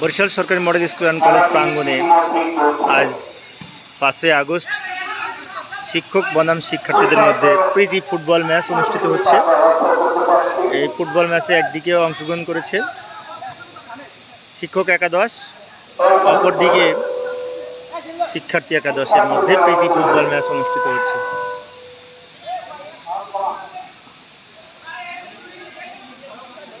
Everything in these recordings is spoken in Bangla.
বরিশাল সরকারি মডেল স্কুল অ্যান্ড কলেজ প্রাঙ্গণে আজ পাঁচই আগস্ট শিক্ষক বনাম শিক্ষার্থীদের মধ্যে প্রীতি ফুটবল ম্যাচ অনুষ্ঠিত হচ্ছে। এই ফুটবল ম্যাচে একদিকেও অংশগ্রহণ করেছে শিক্ষক একাদশ, অপরদিকে শিক্ষার্থী একাদশের মধ্যে প্রীতি ফুটবল ম্যাচ অনুষ্ঠিত হচ্ছে।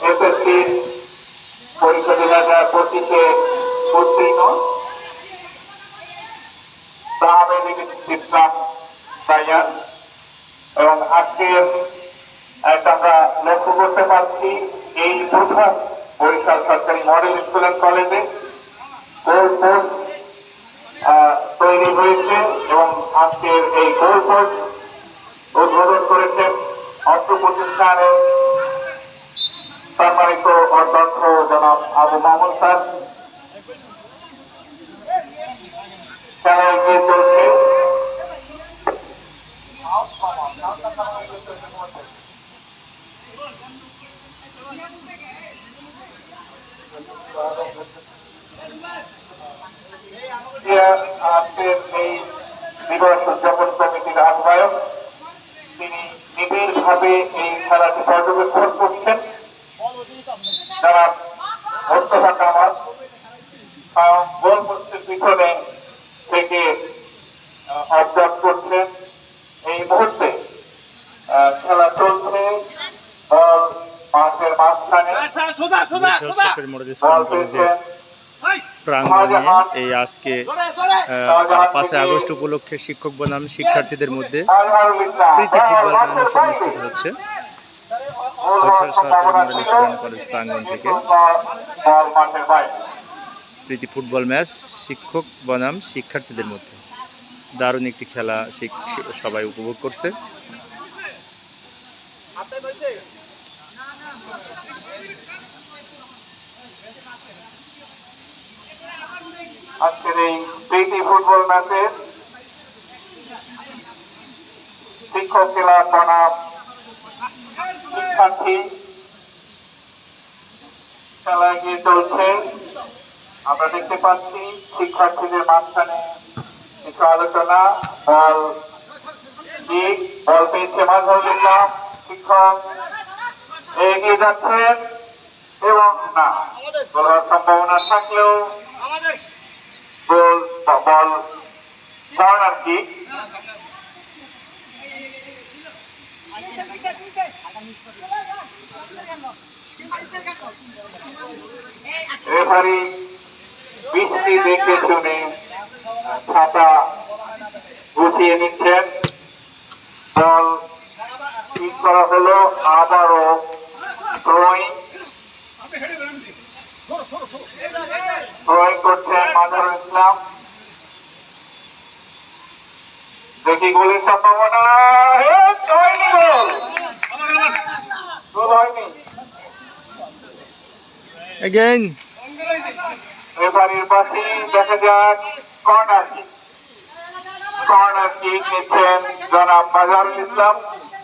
এসএসসি পরীক্ষা সরকারি মডেল স্কুল অ্যান্ড কলেজে গোল পোস্ট তৈরি হয়েছে এবং আজকের এই গোল পোস্ট উদ্বোধন করেছেন অর্থ প্রতিষ্ঠানের সম্মানিত অধ্যক্ষ জনাব আবু মামুন স্যার। খেলা এগিয়ে চলছে আহ্বায়ক, তিনি নিবিড়ভাবে এই খেলাটি পর্যবেক্ষণ করছেন। খেলা চলছে। বল মাঠের মাঝখানে। প্রাঙ্গণে এই আজকে পাঁচই আগস্ট উপলক্ষে শিক্ষক বনাম শিক্ষার্থীদের মধ্যে প্রীতি ফুটবল ম্যাচ অনুষ্ঠিত হচ্ছে। কলেজ প্রাঙ্গণ থেকে। প্রীতি ফুটবল ম্যাচ শিক্ষক বনাম শিক্ষার্থীদের মধ্যে। দারুণ একটি খেলা সবাই উপভোগ করছে। আজকের এই প্রীতি ফুটবল ম্যাচে শিক্ষক জেলা বনাম শিক্ষার্থী খেলা এগিয়ে চলছে। আমরা দেখতে পাচ্ছি শিক্ষার্থীদের মাঝখানে কিছু আলোচনা, বল বল পেয়েছে ইসলাম। শিক্ষক এগিয়ে যাচ্ছেন এবং না সম্ভাবনা থাকলেও গোল বা বল কর্নার কিক রেফারি বৃষ্টি দেখে শুনে ছাতা গুছিয়ে নিচ্ছেন। করা হলো আবারও থ্রোয়িং থ্রোয়িং করছেন মাজারুল ইসলাম। দেখি গোলের সম্ভাবনা হে, হয়নি গোল। গোল হয়নি। এগেইন রেফারির পাশে দেখা যাক কর্নার কিক। কর্নার কিক নিচ্ছেন জনাব মাজারুল ইসলাম।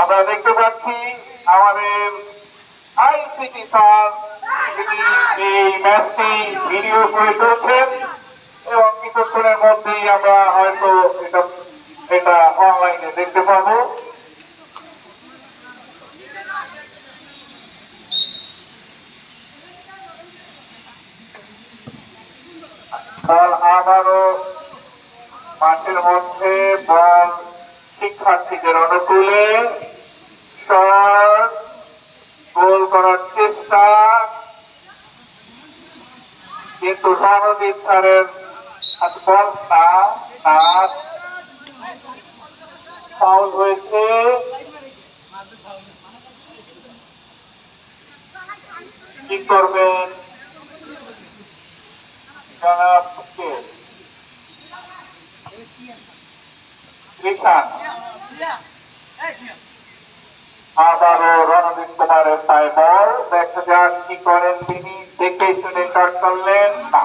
আমরা দেখতে পাচ্ছি আমাদের আইসিটি স্যার তিনি এই ম্যাচটি ভিডিও করে চলছেন এবং কিছুক্ষণের মধ্যেই আমরা হয়তো এটা এটা অনলাইনে দেখতে পাবো। আবারও মাঠের মধ্যে বল শিক্ষার্থীদের অনুকূলে গোল করার চেষ্টা। কিন্তু রণদীপ স্যারের হয়েছে। কি করবেন? জনাব কে? আবারও রণদীপ কুমারের পায়ে বল। দেখা যাক কি করেন তিনি। দেখে শুনে শট করলেন। না?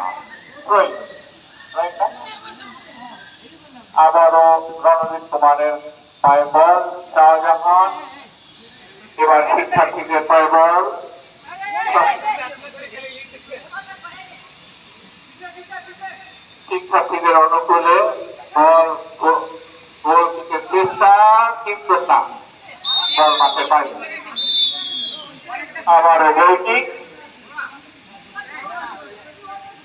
আবারও রণদীপ কুমারের পায়ে বল। শাহজাহান, এবার শিক্ষার্থীদের পায়ে বল। শিক্ষার্থীদের অনুকূলে বল গো- ঠিক চেষ্টা কিন্তু মাঠে পাই আবারও বৈদিক